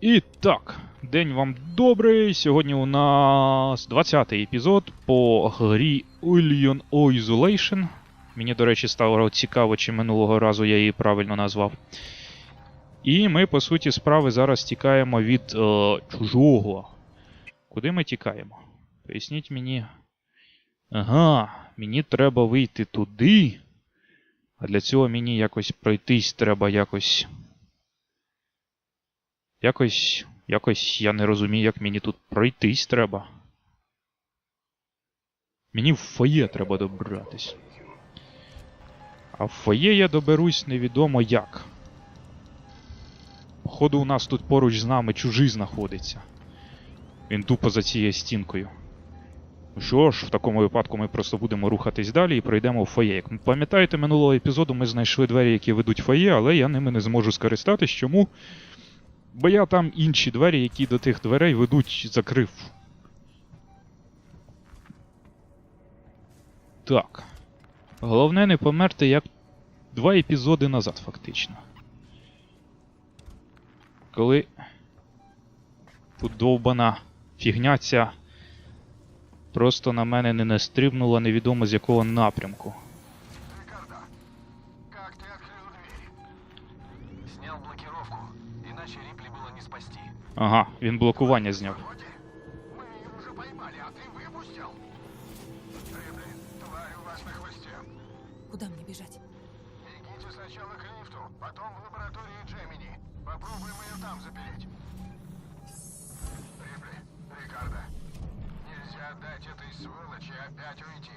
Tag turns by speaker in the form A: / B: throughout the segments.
A: І так, день вам добрий. Сьогодні у нас 20-й епізод по грі Alien Isolation. Мені, до речі, стало цікаво, чи минулого разу я її правильно назвав. І ми, по суті, справи зараз тікаємо від е, чужого. Куди ми тікаємо? Поясніть мені. Ага, мені треба вийти туди. А для цього мені якось пройтись треба якось. Якось. Якось я не розумію, як мені тут пройтись треба. Мені в фоє треба добратись. А в фоє я доберусь невідомо як. Походу, у нас тут поруч з нами чужий знаходиться. Він тупо за цією стінкою. Ну що ж, в такому випадку ми просто будемо рухатись далі і пройдемо в фоє. Як пам'ятаєте, минулого епізоду ми знайшли двері, які ведуть фоє, але я ними не зможу скористатись. Чому? Бо я там інші двері, які до тих дверей ведуть, закрив. Так. Головне не померти як два епізоди назад, фактично. Коли тут довбана фігня ця просто на мене не настрибнула невідомо з якого напрямку. Ага, він блокування зняв.
B: Вроде мы ее уже поймали, а ты выпустил? Рипли, тварь у вас на хвосте.
C: Куда мне бежать?
B: Бегите сначала к лифту, потом в лаборатории Джемини. Попробуем ее там запереть. Рипли, Рикардо, нельзя дать этой сволочи опять уйти.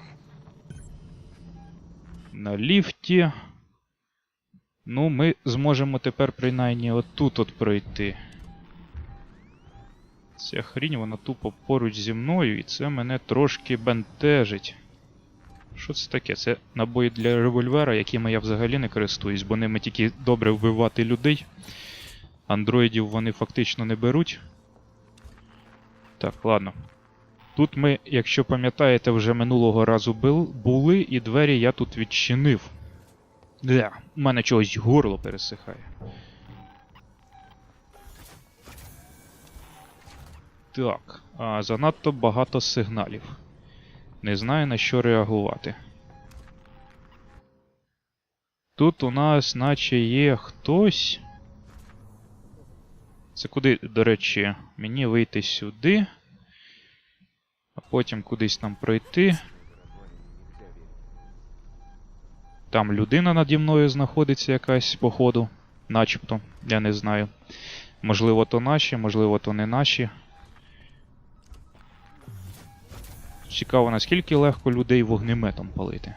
A: на ліфті. Ну, ми зможемо тепер принаймні отут от пройти. Ця хрінь, вона тупо поруч зі мною, і це мене трошки бентежить. Що це таке? Це набої для револьвера, якими я взагалі не користуюсь, бо ними тільки добре вбивати людей. Андроїдів вони фактично не беруть. Так, ладно. Тут ми, якщо пам'ятаєте, вже минулого разу були, і двері я тут відчинив. Бля, у мене чогось горло пересихає. Так, а, занадто багато сигналів. Не знаю на що реагувати. Тут у нас, наче є хтось. Це куди, до речі, мені вийти сюди а потім кудись нам пройти. Там людина наді мною знаходиться якась, походу. Начебто, я не знаю. Можливо, то наші, можливо, то не наші. Цікаво, наскільки легко людей вогнеметом палити.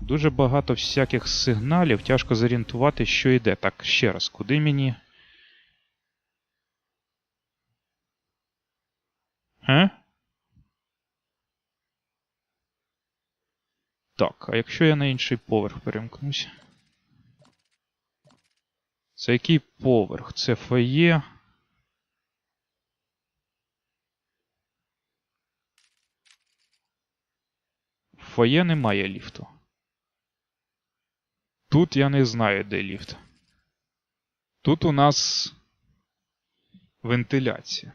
A: Дуже багато всяких сигналів, тяжко зорієнтувати, що йде. Так, ще раз, куди мені. Ге? Так, а якщо я на інший поверх перемкнусь? Це який поверх? Це фоє. Фоє немає ліфту. Тут я не знаю, де ліфт. Тут у нас вентиляція.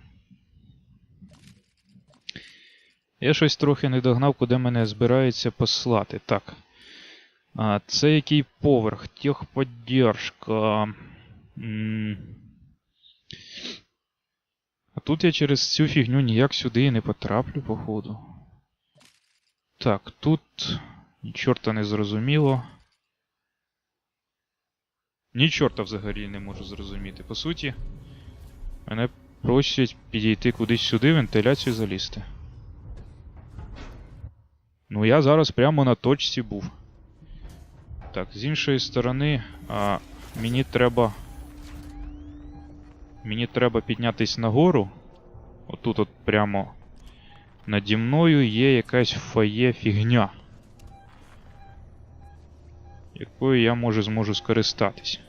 A: Я щось трохи не догнав, куди мене збираються послати. Так. А, Це який поверх? Техподдержка. А тут я через цю фігню ніяк сюди і не потраплю, походу. Так, тут. Ні чорта не зрозуміло. Ні чорта взагалі не можу зрозуміти. По суті, мене просять підійти кудись сюди, вентиляцію залізти. Ну, я зараз прямо на точці був. Так, з іншої сторони, а, мені треба. Мені треба піднятись нагору. Отут, от прямо наді мною є якась фоє фігня. Якою я може зможу скористатись.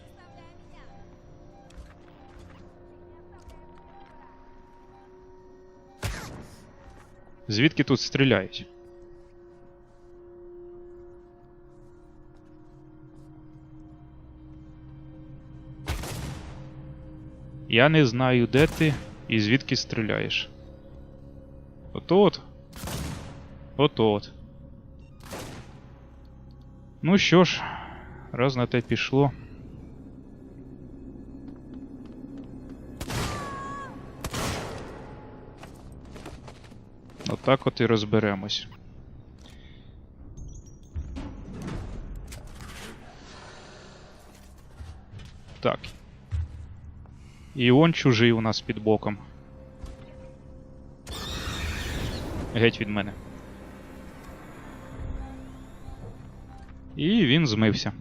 A: Звідки тут стріляють? Я не знаю, де ти і звідки стріляєш. От-от. От-от. Ну що ж, раз на те пішло. Отак от і розберемось. Так. І он чужий у нас під боком. Геть від мене. І він змився.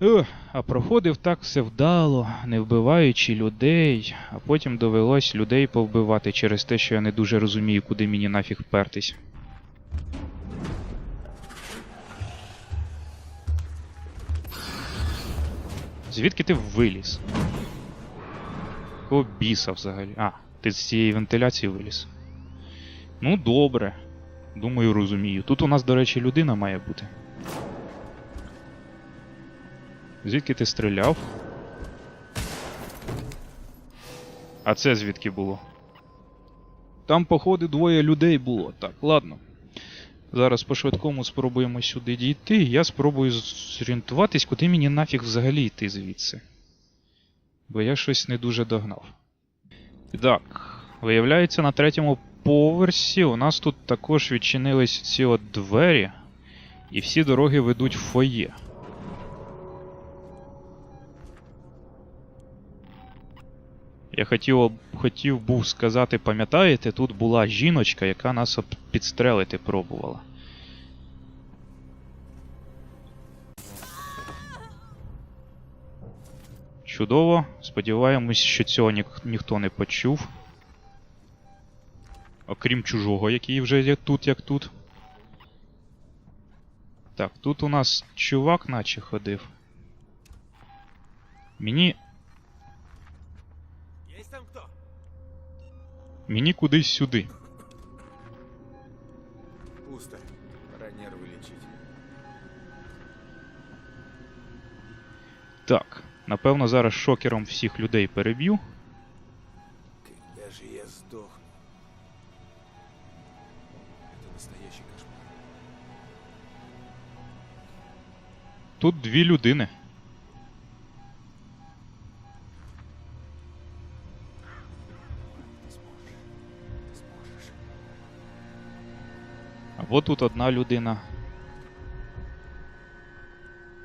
A: Ух, а проходив так все вдало, не вбиваючи людей, а потім довелось людей повбивати через те, що я не дуже розумію, куди мені нафіг впертись. Звідки ти виліз? Біса взагалі? А, ти з цієї вентиляції виліз. Ну, добре. Думаю, розумію. Тут у нас, до речі, людина має бути. Звідки ти стріляв? А це звідки було? Там, походу, двоє людей було. Так, ладно. Зараз по швидкому спробуємо сюди дійти. Я спробую зорієнтуватись, куди мені нафіг взагалі йти звідси. Бо я щось не дуже догнав. Так, виявляється, на третьому поверсі у нас тут також відчинились ці от двері, і всі дороги ведуть в фоє. Я хотів, хотів був сказати, пам'ятаєте, тут була жіночка, яка нас підстрелити пробувала. Чудово. Сподіваємось, що цього ніх- ніхто не почув. Окрім чужого, який вже є тут, як тут. Так, тут у нас чувак наче ходив. Мені.
B: Есть там кто?
A: Мені кудись сюди.
B: Пусто. Пора нервы лечить.
A: Так, напевно, зараз шокером всіх людей переб'ю. Тут дві людини. Або тут одна людина.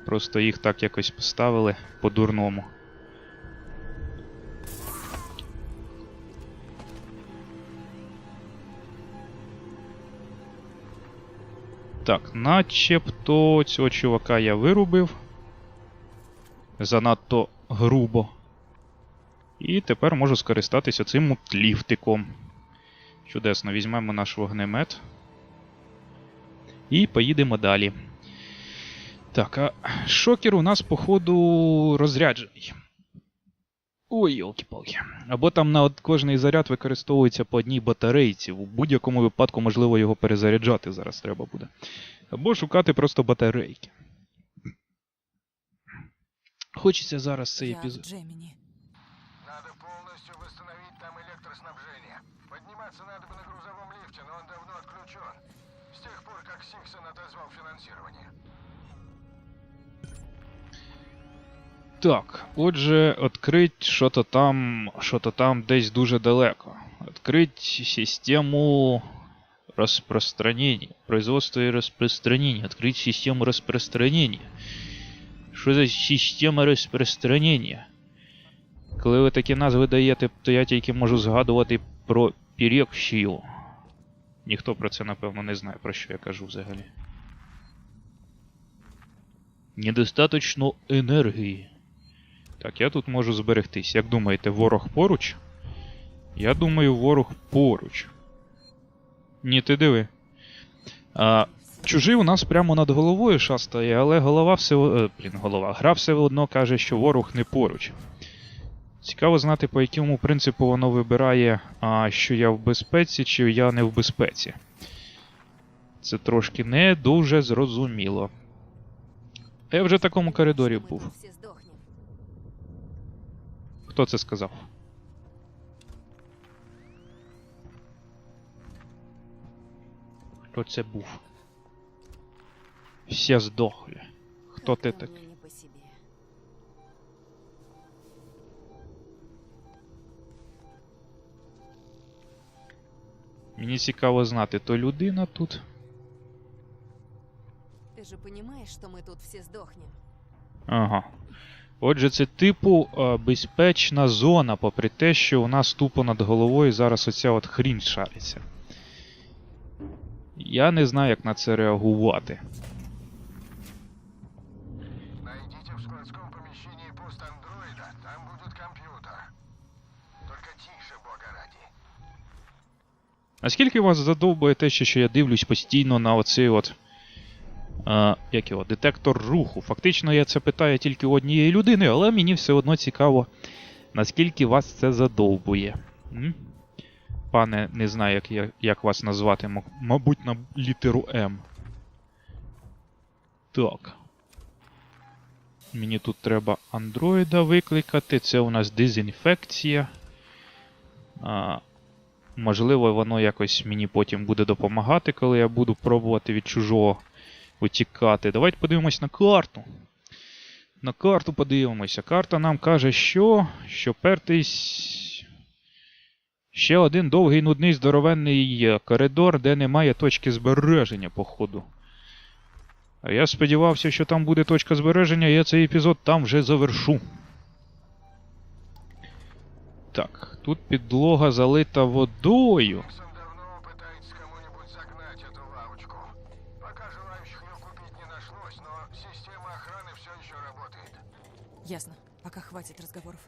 A: Просто їх так якось поставили по-дурному. Так, начебто цього чувака я вирубив. Занадто грубо. І тепер можу скористатися цим от ліфтиком. Чудесно, візьмемо наш вогнемет. І поїдемо далі. Так, а шокер у нас, походу, розряджений. Ой, йолки-палки. Або там на кожний заряд використовується по одній батарейці. У будь-якому випадку, можливо, його перезаряджати зараз треба буде. Або шукати просто батарейки. Хочеться зараз цей епізод.
C: Джемини.
B: Надо полностью восстановить там электроснабжение. Подниматься надо бы на грузовом лифте, но он давно отключен. С тех пор, как Сиксон отозвал финансирование.
A: Так, отже, відкрить що-то там, що-то там десь дуже далеко. Открыть систему распространения. Производство и распространение. Открыть систему распространения. Що за система розпространення? Коли ви такі назви даєте, то я тільки можу згадувати про Пірекшію. Ніхто про це, напевно, не знає, про що я кажу взагалі. Недостаточно енергії. Так, я тут можу зберегтись. Як думаєте, ворог поруч? Я думаю, ворог поруч. Ні, ти диви. А, чужий у нас прямо над головою шастає, але голова все. Е, блін, голова. Гра все одно каже, що ворог не поруч. Цікаво знати, по якому принципу воно вибирає, а, що я в безпеці, чи я не в безпеці. Це трошки не дуже зрозуміло. Я вже в такому коридорі був. Хто це сказав? Хто це був? Всі здохли. Хто ти такий? Мені цікаво знати, то людина тут.
C: Ты же понимаешь, что мы тут все сдохнем?
A: Ага. Отже, це типу е, безпечна зона, попри те, що у нас тупо над головою зараз оця от хрінь шариться. Я не знаю, як на це реагувати.
B: Найдите в складском помещении пост андроида, там будет компьютер. Только тише, бога ради.
A: Наскільки вас задовбує те, що що я дивлюсь постійно на оцей от. Як його, детектор руху. Фактично я це питаю тільки однієї людини, але мені все одно цікаво, наскільки вас це задовбує. М? Пане, не знаю, як, як вас назвати, мабуть, на літеру М. Так. Мені тут треба андроїда викликати. Це у нас дезінфекція. А, Можливо, воно якось мені потім буде допомагати, коли я буду пробувати від чужого утікати. Давайте подивимось на карту. На карту подивимося. Карта нам каже, що. Що пертись. Ще один довгий нудний здоровенний коридор, де немає точки збереження, походу. А я сподівався, що там буде точка збереження, і я цей епізод там вже завершу. Так, тут підлога залита водою.
C: Ясно. Пока хватит разговоров.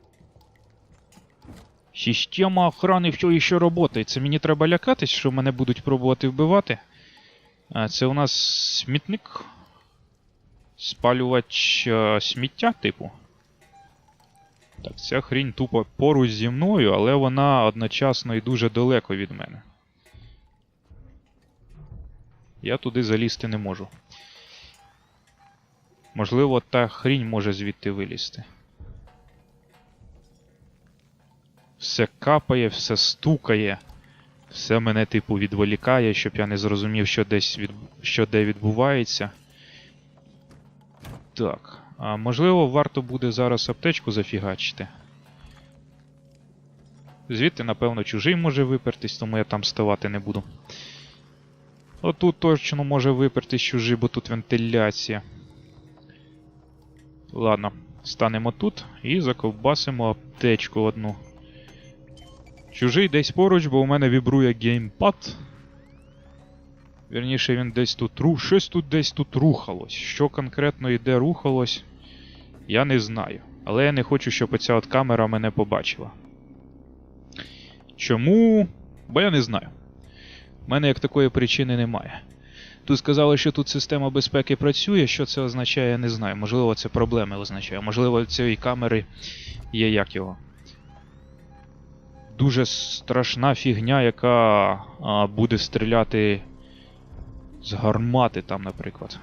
A: Система охорони все ще працює. Це мені треба лякатись, що мене будуть пробувати вбивати. А, Це у нас смітник. Спалювач е, сміття, типу. Так, ця хрінь тупо поруч зі мною, але вона одночасно і дуже далеко від мене. Я туди залізти не можу. Можливо, та хрінь може звідти вилізти. Все капає, все стукає, все мене, типу, відволікає, щоб я не зрозумів, що десь від... що де відбувається. Так. А можливо, варто буде зараз аптечку зафігачити. Звідти, напевно, чужий може випертись, тому я там ставати не буду. Отут точно може випертись чужий, бо тут вентиляція. Ладно, станемо тут і заковбасимо аптечку одну. Чужий десь поруч, бо у мене вібрує геймпад. Вірніше, він десь тут ру... Щось тут десь тут рухалось. Що конкретно і рухалось, я не знаю. Але я не хочу, щоб оця от камера мене побачила. Чому? Бо я не знаю. У мене як такої причини немає. Тут сказали, що тут система безпеки працює. Що це означає, я не знаю. Можливо, це проблеми означає. Можливо, цієї камери є як його дуже страшна фігня, яка а, буде стріляти з гармати там, наприклад.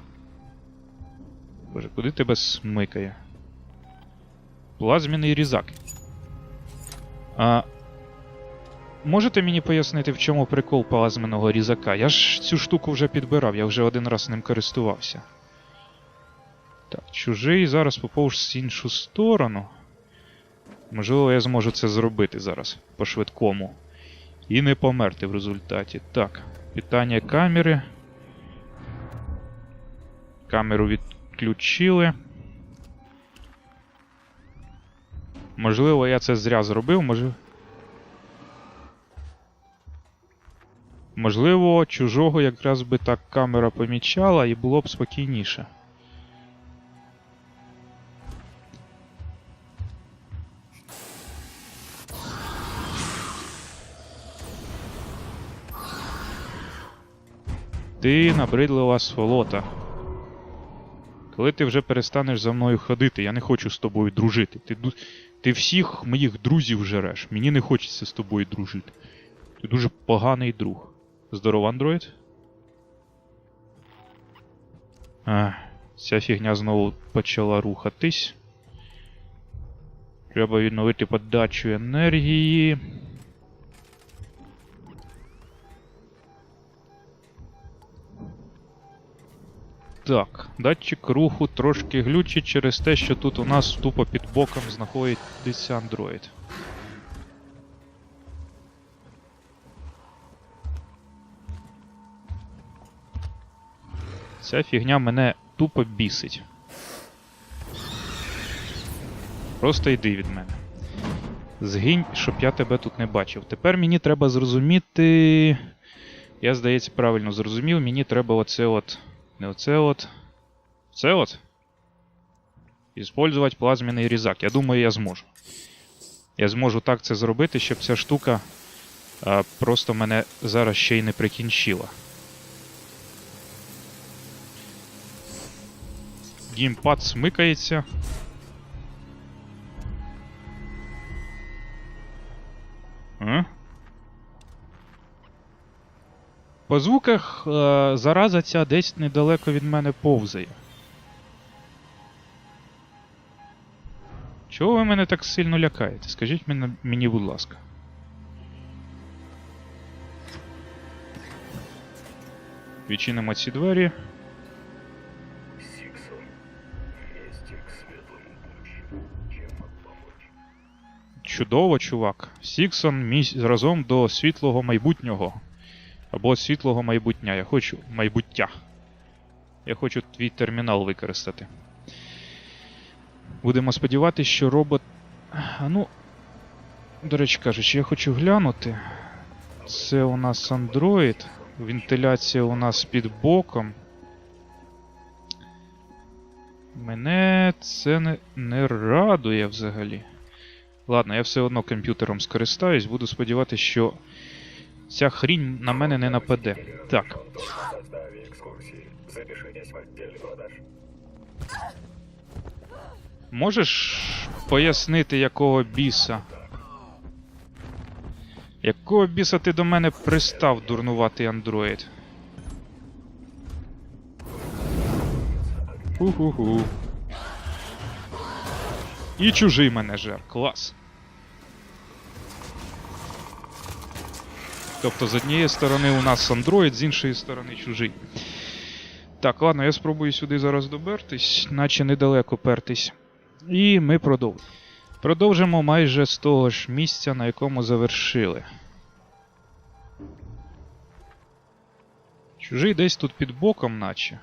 A: Боже, куди тебе смикає? Плазміний різак. А, можете мені пояснити, в чому прикол плазменного різака? Я ж цю штуку вже підбирав, я вже один раз ним користувався. Так, чужий зараз поповз в іншу сторону. Можливо, я зможу це зробити зараз по-швидкому. І не померти в результаті. Так, питання камери. Камеру відключили. Можливо, я це зря зробив, може. Можливо, чужого якраз би так камера помічала і було б спокійніше. Ти набридлива сволота. Коли ти вже перестанеш за мною ходити, я не хочу з тобою дружити. Ти, ти всіх моїх друзів жереш. Мені не хочеться з тобою дружити. Ти дуже поганий друг. Здоров, андроїд? А, ця фігня знову почала рухатись. Треба відновити подачу енергії. Так, датчик руху трошки глючить через те, що тут у нас тупо під боком знаходиться андроїд. Ця фігня мене тупо бісить. Просто йди від мене. Згинь, щоб я тебе тут не бачив. Тепер мені треба зрозуміти. Я, здається, правильно зрозумів. Мені треба оце от. Не оце от. Це от. Іспользувати плазменний різак. Я думаю, я зможу. Я зможу так це зробити, щоб ця штука а, просто мене зараз ще й не прикінчила. Геймпад смикається. А? По звуках е, зараза ця десь недалеко від мене повзає. Чого ви мене так сильно лякаєте? Скажіть мені, мені, будь ласка. Відчинимо ці двері. Чудово, чувак. Сіксон місь разом до світлого майбутнього. Або світлого майбутня. Я хочу майбуття. Я хочу твій термінал використати. Будемо сподіватися, що робот. Ну. До речі кажучи, я хочу глянути. Це у нас Android. Вентиляція у нас під боком. Мене це не, не радує взагалі. Ладно, я все одно комп'ютером скористаюсь, буду сподіватися, що ця хрінь на мене не нападе. Так. Можеш пояснити, якого біса? Якого біса ти до мене пристав, дурнуватий андроїд? Ху-ху-ху. І чужий мене жер. Клас. Тобто з однієї сторони у нас андроїд, з іншої сторони чужий. Так, ладно, я спробую сюди зараз добертись, наче недалеко пертись. І ми продовжимо. Продовжимо майже з того ж місця, на якому завершили. Чужий десь тут під боком, наче.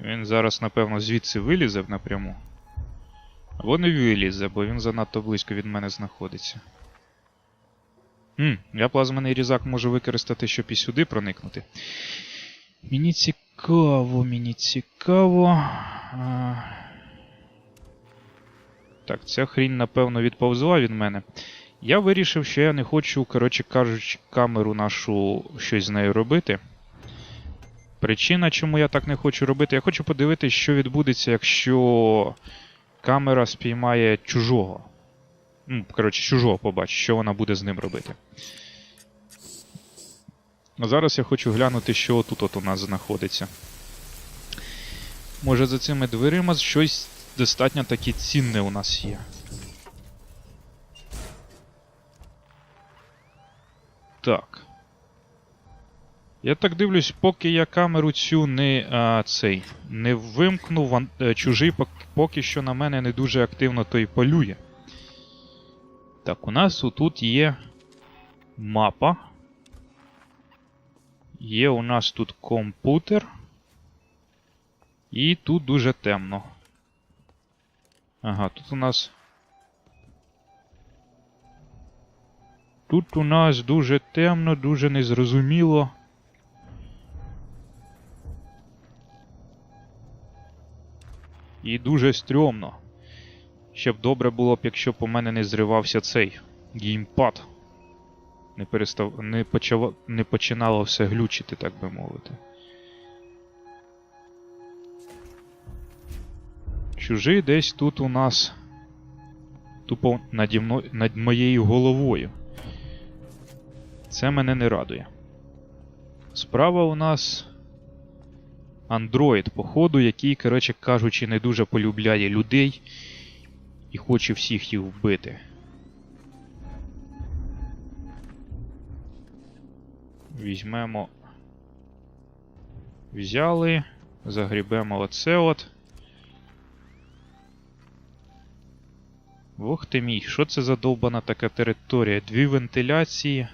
A: Він зараз, напевно, звідси вилізе напряму. Або не вилізе, бо він занадто близько від мене знаходиться. Хм, я плазменний різак можу використати, щоб і сюди проникнути. Мені цікаво, мені цікаво. А... Так, ця хрінь, напевно, відповзла від мене. Я вирішив, що я не хочу, коротше кажучи, камеру нашу щось з нею робити. Причина, чому я так не хочу робити, я хочу подивитися, що відбудеться, якщо камера спіймає чужого. Ну, коротше, чужого побачить, що вона буде з ним робити. А зараз я хочу глянути, що тут от у нас знаходиться. Може за цими дверима щось достатньо таки цінне у нас є. Так. Я так дивлюсь, поки я камеру цю не а, цей не вимкнув, ван- е, чужий поки що на мене не дуже активно той полює. Так, у нас тут є мапа. Є у нас тут комп'ютер. І тут дуже темно. Ага, тут у нас. Тут у нас дуже темно, дуже незрозуміло. І дуже стрьомно. Щоб добре було б, якщо б у мене не зривався цей геймпад. Не перестав. Не, почав... не починало все глючити, так би мовити. Чужий десь тут у нас. Тупо наді мно... над моєю головою. Це мене не радує. Справа у нас. Андроїд, походу, який, коротше кажучи, не дуже полюбляє людей і хоче всіх їх вбити. Візьмемо. Взяли. Загрібемо оце от. Ох ти мій, що це за довбана така територія? Дві вентиляції.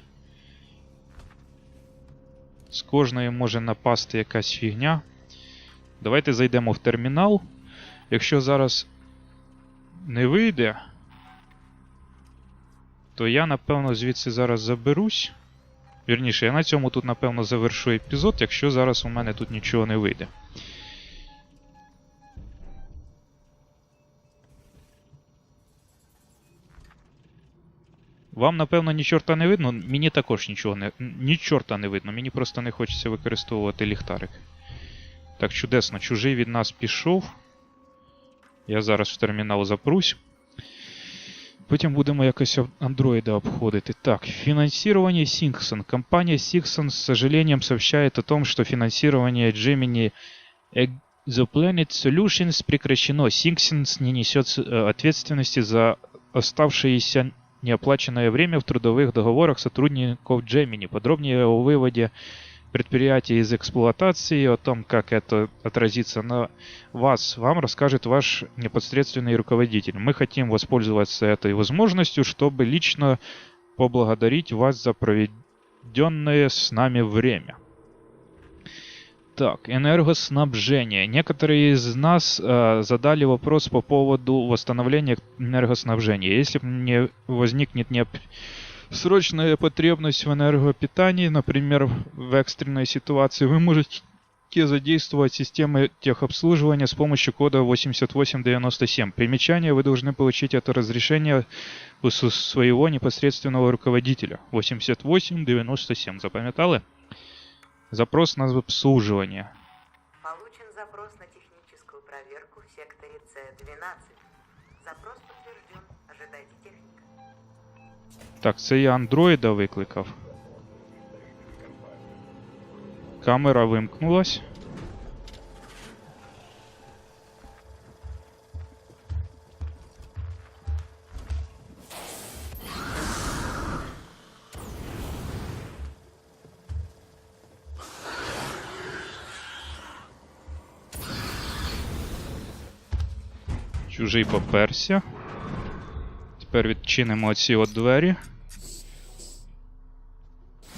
A: З кожної може напасти якась фігня. Давайте зайдемо в термінал. Якщо зараз не вийде, то я, напевно, звідси зараз заберусь. Вірніше, я на цьому тут, напевно, завершу епізод, якщо зараз у мене тут нічого не вийде. Вам, напевно, ні чорта не видно, мені також нічого не. Ні чорта не видно, мені просто не хочеться використовувати ліхтарик. Так, чудесно, чужий від нас пішов. Я зараз в термінал запрусь. Потім будемо якось об- андроида обходити. Так, финансирование Сингсон. Компания Сингсон с сожалением сообщает о том, что финансирование Gemini Exoplanet Solutions прекращено. Сингсонс не несет э, ответственности за оставшееся неоплаченное время в трудовых договорах сотрудников Gemini. Подробнее о выводе предприятия из эксплуатации, о том, как это отразится на вас, вам расскажет ваш непосредственный руководитель. Мы хотим воспользоваться этой возможностью, чтобы лично поблагодарить вас за проведенное с нами время. Так, энергоснабжение. Некоторые из нас э, задали вопрос по поводу восстановления энергоснабжения. Если мне возникнет необ- срочная потребность в энергопитании, например, в экстренной ситуации, вы можете задействовать системы техобслуживания с помощью кода 8897. Примечание, вы должны получить это разрешение у своего непосредственного руководителя. 8897. Запам'ятали? Запрос на обслуживание.
D: Получен запрос на техническую проверку в секторе С-12. Запрос
A: Так, це я андроїда викликав. Камера вимкнулась. Чужий поперся. Тепер відчинимо оці от двері.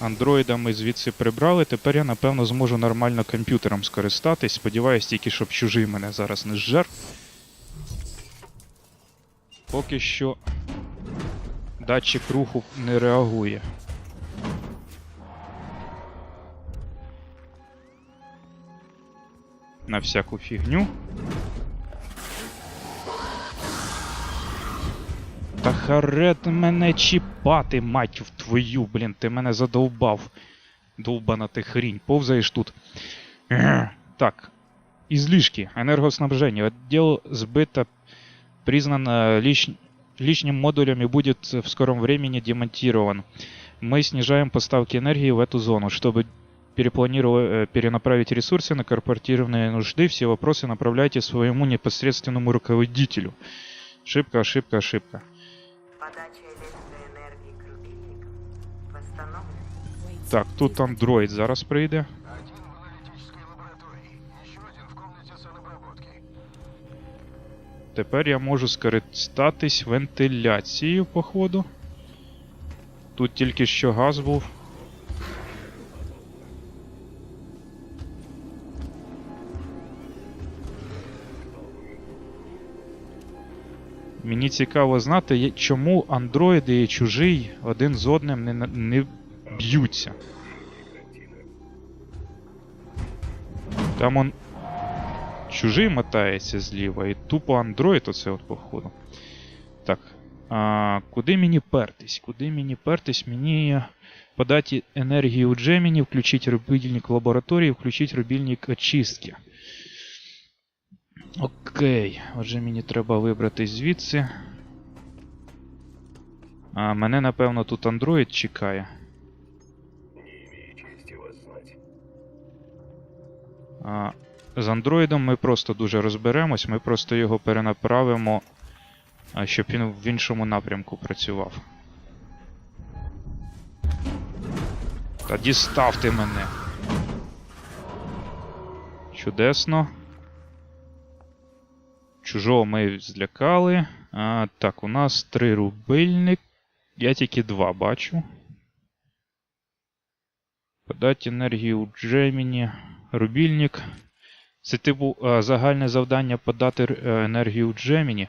A: Андроїда ми звідси прибрали. Тепер я, напевно, зможу нормально комп'ютером скористатись. Сподіваюсь, тільки щоб чужий мене зараз не зжер. Поки що датчик руху не реагує. На всяку фігню. Та харет мене чіпати, мать в твою, блін, ти мене задовбав. Довбана ти хрінь, повзаєш тут. Ех. Так. Излишки. Энергоснабжение. Отдел сбыта признан э, лиш- лишним модулем и будет в скором времени демонтирован. Мы снижаем поставки энергии в эту зону, чтобы перепланировать, э, перенаправить ресурсы на корпоративные нужды. Все вопросы направляйте своему непосредственному руководителю. Ошибка, ошибка, ошибка.
D: Подача электроэнергии к рубильникам восстановлена.
A: Так, тут андроїд зараз прийде.
B: Один в аналитической лаборатории, еще один в комнате санобработки.
A: Тепер я можу скористатись вентиляцією, походу. Тут тільки що газ був. Мені цікаво знати, чому андроїди і чужий один з одним не, не б'ються. Там он чужий мотається зліва, і тупо андроїд оце от походу. Так. А, куди мені пертись? Куди мені пертись? Мені подати енергію у Джеміні, включити рубільник лабораторії, включити рубільник очистки. Окей. Отже, мені треба вибратись звідси. А, мене, напевно, тут андроїд чекає. А, З андроїдом ми просто дуже розберемось, ми просто його перенаправимо, щоб він в іншому напрямку працював. Та дістав ти мене. Чудесно. Чужого ми злякали. А, так, у нас три рубильник. Я тільки два бачу. Подати енергію у Джеміні. Рубільник. Це типу загальне завдання подати е, енергію у Джеміні.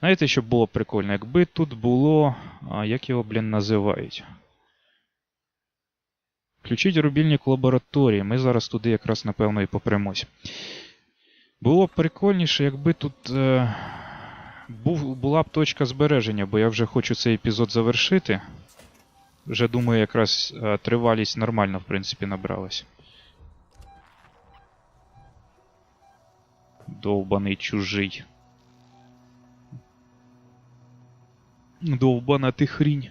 A: Знаєте, що було прикольно? Якби тут було. Як його, блін, називають? Включіть рубільник лабораторії. Ми зараз туди якраз, напевно, і попремось. Було б прикольніше, якби тут е, був, була б точка збереження, бо я вже хочу цей епізод завершити. Вже думаю, якраз е, тривалість нормально, в принципі, набралась. Довбаний чужий. Довбана ти хрінь.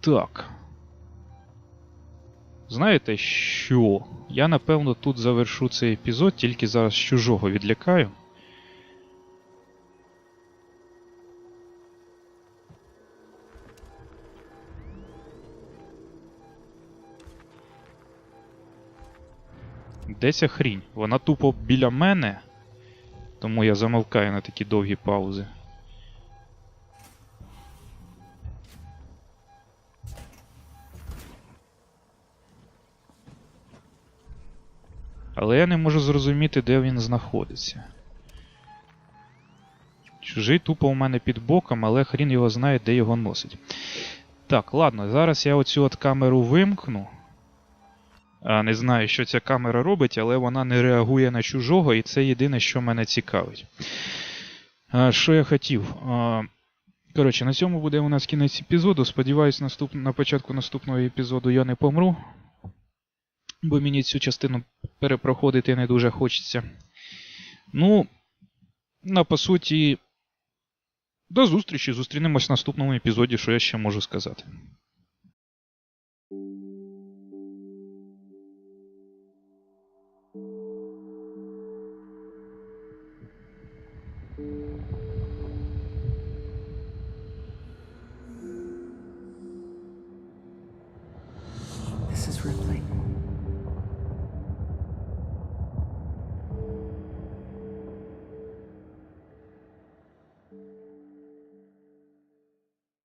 A: Так. Знаєте що? Я напевно тут завершу цей епізод, тільки зараз чужого відлякаю. Де ця хрінь? Вона тупо біля мене. Тому я замовкаю на такі довгі паузи. Але я не можу зрозуміти, де він знаходиться. Чужий тупо у мене під боком, але хрін його знає, де його носить. Так, ладно, зараз я оцю от камеру вимкну. А, не знаю, що ця камера робить, але вона не реагує на чужого, і це єдине, що мене цікавить. А, що я хотів? А, коротше, на цьому буде у нас кінець епізоду. Сподіваюсь, наступ... на початку наступного епізоду я не помру. Бо мені цю частину перепроходити не дуже хочеться. Ну, на по суті, до зустрічі. Зустрінемось в наступному епізоді, що я ще можу сказати.